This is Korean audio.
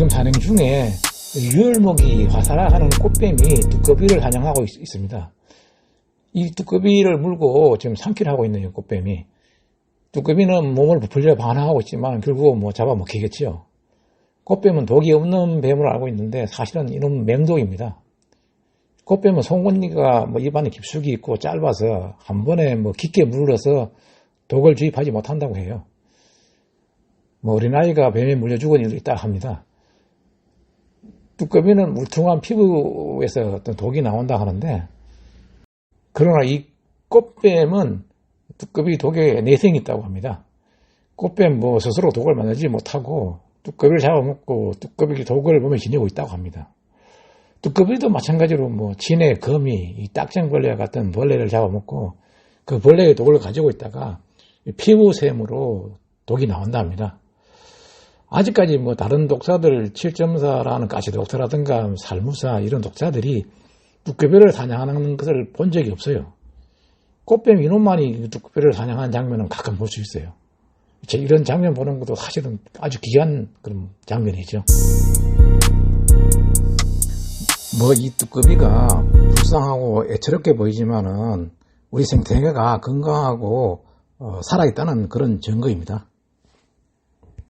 지금 산행 중에 유혈목이 화살하는 꽃뱀이 두꺼비를 사냥하고 있, 습니다이 두꺼비를 물고 지금 삼키를 하고 있는 이 꽃뱀이 두꺼비는 몸을 부풀려 반항하고 있지만 결국 뭐 잡아먹히겠지요. 꽃뱀은 독이 없는 뱀으로 알고 있는데 사실은 이놈 맹독입니다. 꽃뱀은 송곳니가 뭐 입안에 깊숙이 있고 짧아서 한 번에 뭐 깊게 물러서 독을 주입하지 못한다고 해요. 뭐 어린아이가 뱀에 물려 죽은 일도 있다 합니다. 두꺼비는 울퉁한 피부에서 어떤 독이 나온다 하는데 그러나 이 꽃뱀은 두꺼비 독에 내성이 있다고 합니다. 꽃뱀 뭐 스스로 독을 만들지 못하고 두꺼비를 잡아먹고 두꺼비 독을 몸에 지니고 있다고 합니다. 두꺼비도 마찬가지로 뭐 진해, 거미, 이 딱정벌레와 같은 벌레를 잡아먹고 그 벌레의 독을 가지고 있다가 피부샘으로 독이 나온다 합니다. 아직까지 뭐 다른 독사들 7.4라는 가시 독사라든가 살무사 이런 독사들이 두꺼비를 사냥하는 것을 본 적이 없어요. 꽃뱀 이놈만이 두꺼비를 사냥하는 장면은 가끔 볼 수 있어요. 제 이런 장면 보는 것도 사실은 아주 귀한 그런 장면이죠. 뭐 이 두꺼비가 불쌍하고 애처롭게 보이지만은 우리 생태계가 건강하고 어, 살아있다는 그런 증거입니다.